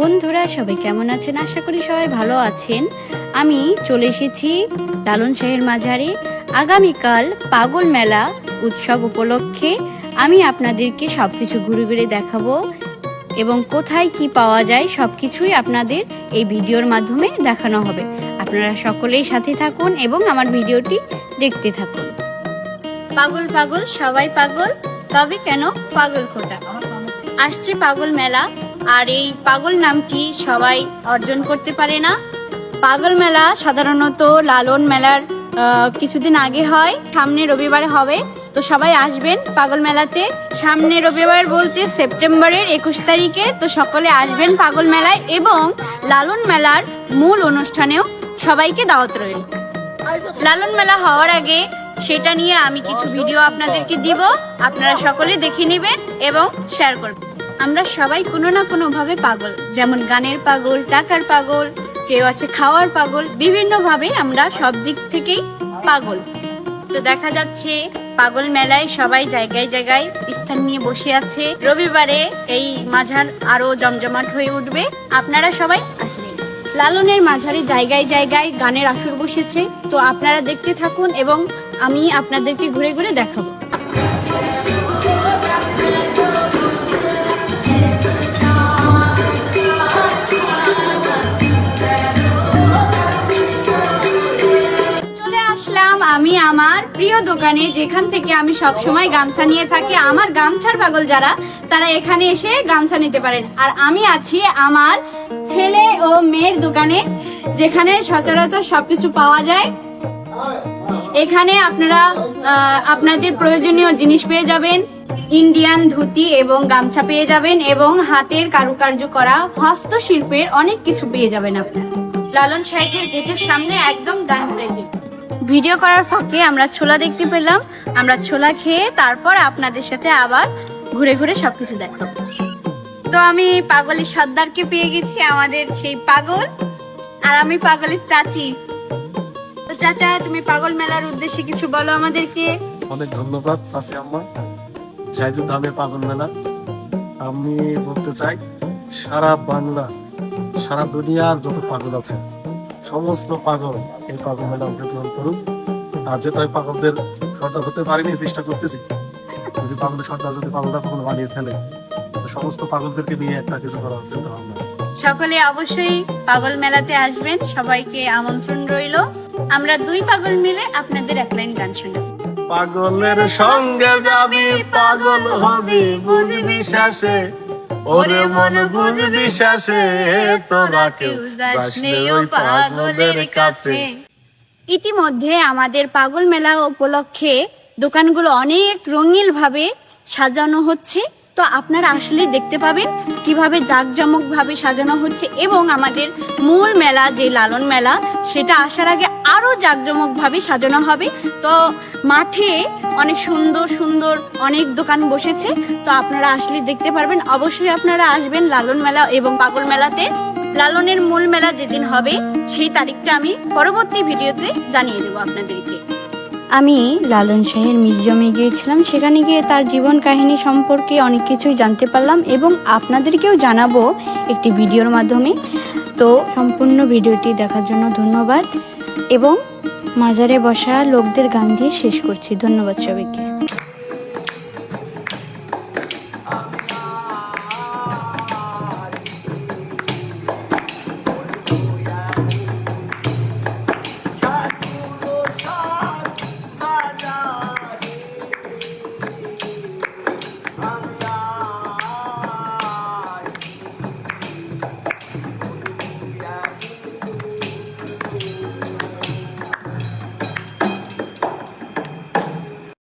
বন্ধুরা, সবাই কেমন আছেন? আশা করি সবাই ভালো আছেন। আমি চলে এসেছি লালন শাহের মাঝারে আগামীকাল পাগল মেলা উৎসব উপলক্ষে। আমি আপনাদেরকে সব কিছু ঘুরে ঘুরে দেখাবো এবং কোথায় কি পাওয়া যায় সব কিছুই আপনাদের এই ভিডিওর মাধ্যমে দেখানো হবে। আপনারা সকলেই সাথে থাকুন এবং আমার ভিডিওটি দেখতে থাকুন। পাগল পাগল, সবাই পাগল, তবে কেন পাগল খোটা? আসছে পাগল মেলা আর এই পাগল নামটি সবাই অর্জন করতে পারে না। পাগল মেলা সাধারণত লালন মেলার কিছুদিন আগে হয়, সামনে রবিবারে হবে। তো সবাই আসবেন পাগল মেলাতে। সামনে রবিবার বলতে সেপ্টেম্বরের একুশ তারিখে তো সকলে আসবেন পাগল মেলায় এবং লালন মেলার মূল অনুষ্ঠানেও সবাইকে দাওয়াত রইল। লালন মেলা হওয়ার আগে সেটা নিয়ে আমি কিছু ভিডিও আপনাদেরকে দিব। আপনারা সকলে দেখে নেবেন এবং শেয়ার করবেন। আমরা সবাই কোনো না কোনো ভাবে পাগল। যেমন গানের পাগল, টাকার পাগল, কেউ আছে খাওয়ার পাগল বিভিন্ন ভাবে আমরা সব দিক থেকেই পাগল। তো দেখা যাচ্ছে পাগল মেলায় সবাই জায়গায় জায়গায় স্থান নিয়ে বসে আছে। রবিবারে এই মাঝার আরও জমজমাট হয়ে উঠবে। আপনারা সবাই আসবেন। লালনের মাঝারে জায়গায় জায়গায় গানের আসর বসেছে। তো আপনারা দেখতে থাকুন এবং আমি আপনাদেরকে ঘুরে ঘুরে দেখাবো। প্রিয় দোকানে যেখান থেকে আমি সব সময় গামছা নিয়ে থাকি, আমার গামছার পাগল যারা, তারা এখানে এসে গামছা নিতে পারেন। আর আমি আছি আমার ছেলে ও মেয়ের দোকানে, যেখানে সচরাচর সবকিছু পাওয়া যায়। এখানে আপনারা আপনাদের প্রয়োজনীয় জিনিস পেয়ে যাবেন, ইন্ডিয়ান ধুতি এবং গামছা পেয়ে যাবেন এবং হাতের কারুকার্য করা হস্তশিল্পের অনেক কিছু পেয়ে যাবেন আপনারা। লালন সাইজের গেটের সামনে একদম ডান ভিডিও করার ফাঁকে আমরা ছোলা দেখতে পেলাম। আমরা ছোলা খেয়ে তারপর আপনাদের সাথে আবার ঘুরে ঘুরে সবকিছু দেখাবো। তো আমি পাগলের সর্দারকে পেয়ে গেছি, আমাদের সেই পাগল আর আমি পাগলের চাচি। তো চাচা, তুমি পাগল মেলার উদ্দেশ্যে কিছু বলো আমাদেরকে। অনেক ধন্যবাদ চাষি আম্মা। সাইজুর ধামে পাগল মেলা। আমি বলতে চাই, সারা বাংলা, সারা দুনিয়ার যত পাগল আছে সমস্ত পাগল এই পাগল মেলা অংশগ্রহণ করুন। আর যেটা ওই পাগলদের সর্দার হতে পারিনি চেষ্টা করতেছি। যদি পাগলের সর্দার যদি পাগলটা কখনো বানিয়ে ফেলে সমস্ত পাগলদেরকে নিয়ে একটা কিছু করার চিন্তা ভাবনা সকলে অবশ্যই পাগল মেলাতে আসবেন। সবাইকে আমন্ত্রণ রইল। আমরা দুই পাগল মিলে আপনাদের এক লাইন গান শোনাবো। পাগলের সঙ্গে যাবি পাগল হবি বুঝবি শ্বাসে ওরে মন বুঝবি শ্বাসে তোরা কেউ ওই পাগলের কাছে। ইতিমধ্যে আমাদের পাগল মেলা উপলক্ষে দোকানগুলো অনেক রঙিল ভাবে সাজানো হচ্ছে। তো আপনারা আসলে দেখতে পাবেন কীভাবে জাঁকজমক ভাবে সাজানো হচ্ছে এবং আমাদের মূল মেলা যে লালন মেলা সেটা আসার আগে আরও জাঁকজমক ভাবে সাজানো হবে। তো মাঠে অনেক সুন্দর সুন্দর অনেক দোকান বসেছে। তো আপনারা আসলে দেখতে পারবেন, অবশ্যই আপনারা আসবেন লালন মেলা এবং পাগল মেলাতে। লালনের মূল মেলা যেদিন হবে, সেই তারিখটা আমি পরবর্তী ভিডিওতে জানিয়ে দেবো আপনাদেরকে। আমি লালন শাহের মিউজিয়ামে গিয়েছিলাম, সেখানে গিয়ে তার জীবন কাহিনী সম্পর্কে অনেক কিছুই জানতে পারলাম এবং আপনাদেরকেও জানাব একটি ভিডিওর মাধ্যমে। তো সম্পূর্ণ ভিডিওটি দেখার জন্য ধন্যবাদ এবং মাজারে বসা লোকদের গান দিয়ে শেষ করছি। ধন্যবাদ সবাইকে।